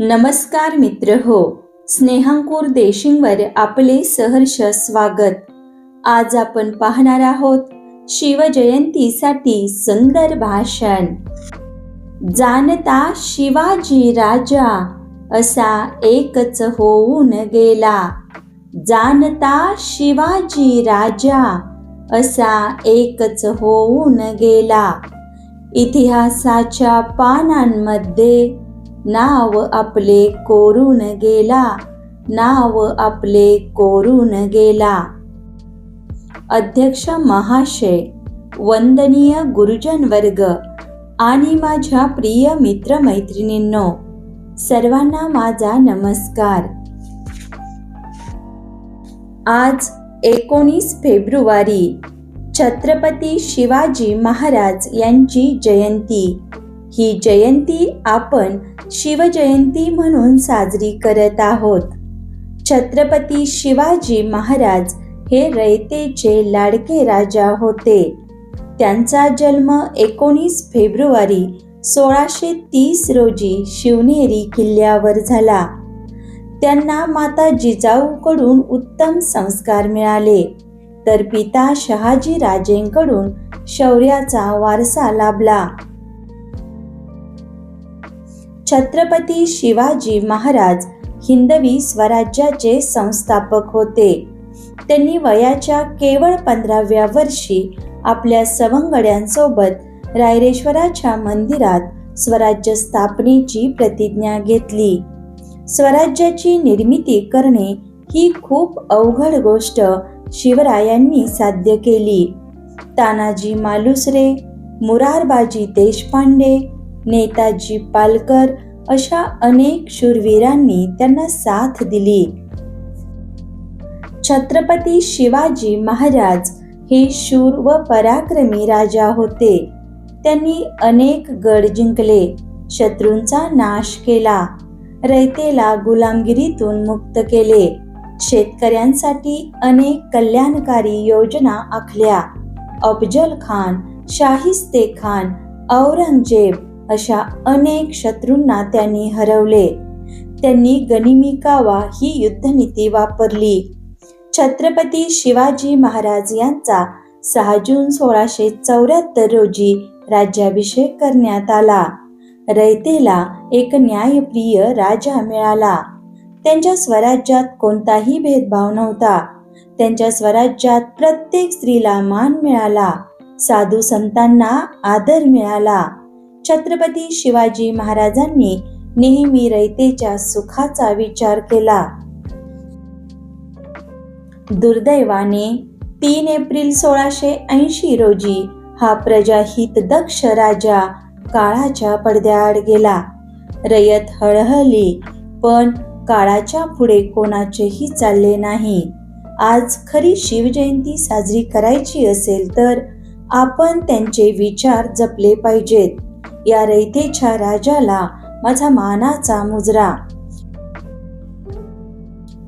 नमस्कार मित्र हो स्नेहांकुर देशिंगवर आपले सहर्ष स्वागत. आज आपण पाहणार आहोत शिवजयंतीसाठी सुंदर भाषण. जाणता शिवाजी राजा असा एकच होऊन गेला. जाणता शिवाजी राजा असा एकच होऊन गेला. इतिहासाच्या पानांमध्ये नाव आपले कोरून गेला. नाव आपले कोरून गेला. अध्यक्ष महाशय वंदनीय गुरुजन वर्ग आणि माझ्या प्रिय मित्र मैत्रिणींनो सर्वांना माझा नमस्कार. आज एकोणीस फेब्रुवारी छत्रपती शिवाजी महाराज यांची जयंती. ही जयंती आपण शिवजयंती म्हणून साजरी करत आहोत. छत्रपती शिवाजी महाराज हे रयतेचे लाडके राजा होते. त्यांचा जन्म एकोणीस फेब्रुवारी सोळाशे तीस रोजी शिवनेरी किल्ल्यावर झाला. त्यांना माता जिजाऊकडून उत्तम संस्कार मिळाले. तर पिता शहाजी राजेंकडून शौर्याचा वारसा लाभला. छत्रपती शिवाजी महाराज हिंदवी स्वराज्याचे संस्थापक होते. त्यांनी वयाच्या केवळ पंधराव्या वर्षी आपल्या सवंगड्यांसोबत रायरेश्वराच्या मंदिरात स्वराज्य स्थापनेची प्रतिज्ञा घेतली. स्वराज्याची निर्मिती करणे ही खूप अवघड गोष्ट शिवरायांनी साध्य केली. तानाजी मालुसरे मुरारबाजी देशपांडे नेताजी पालकर अशा अनेक शूरवीरांनी त्यांना साथ दिली. छत्रपती शिवाजी महाराज हे शूर व पराक्रमी राजा होते. त्यांनी अनेक गड जिंकले शत्रूंचा नाश केला रयतेला गुलामगिरीतून मुक्त केले शेतकऱ्यांसाठी अनेक कल्याणकारी योजना आखल्या. अफजल खान शाहिस्ते खान औरंगजेब अशा अनेक शत्रूंना त्यांनी हरवले. त्यांनी गनिमिकावा ही युद्धनीती वापरली. छत्रपती शिवाजी महाराज यांचा सहा जून सोळाशे चौऱ्याहत्तर रोजी राज्याभिषेक करण्यात आला. रयतेला एक न्यायप्रिय राजा मिळाला. त्यांच्या स्वराज्यात कोणताही भेदभाव नव्हता. त्यांच्या स्वराज्यात प्रत्येक स्त्रीला मान मिळाला. साधू संतांना आदर मिळाला. छत्रपती शिवाजी महाराजांनी नेहमी रयतेच्या सुखाचा विचार केला. दुर्दैवाने तीन एप्रिल सोळाशे ऐंशी रोजी हा प्रजाहित दक्ष राजा काळाच्या पडद्याआड गेला. रयत हळहळली पण काळाच्या पुढे कोणाचेही चालले नाही. आज खरी शिवजयंती साजरी करायची असेल तर आपण त्यांचे विचार जपले पाहिजेत. या रयतेच्या राजाला माझा मानाचा मुजरा.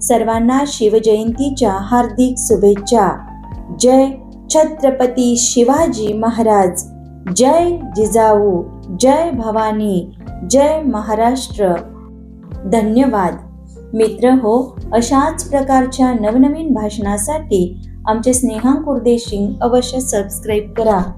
सर्वांना शिवजयंतीच्या हार्दिक शुभेच्छा. जय छत्रपती शिवाजी महाराज. जय जिजाऊ. जय भवानी. जय महाराष्ट्र. धन्यवाद. मित्र हो अशाच प्रकारच्या नवनवीन भाषणासाठी आमचे स्नेहांकुर्देशिंग अवश्य सबस्क्राईब करा.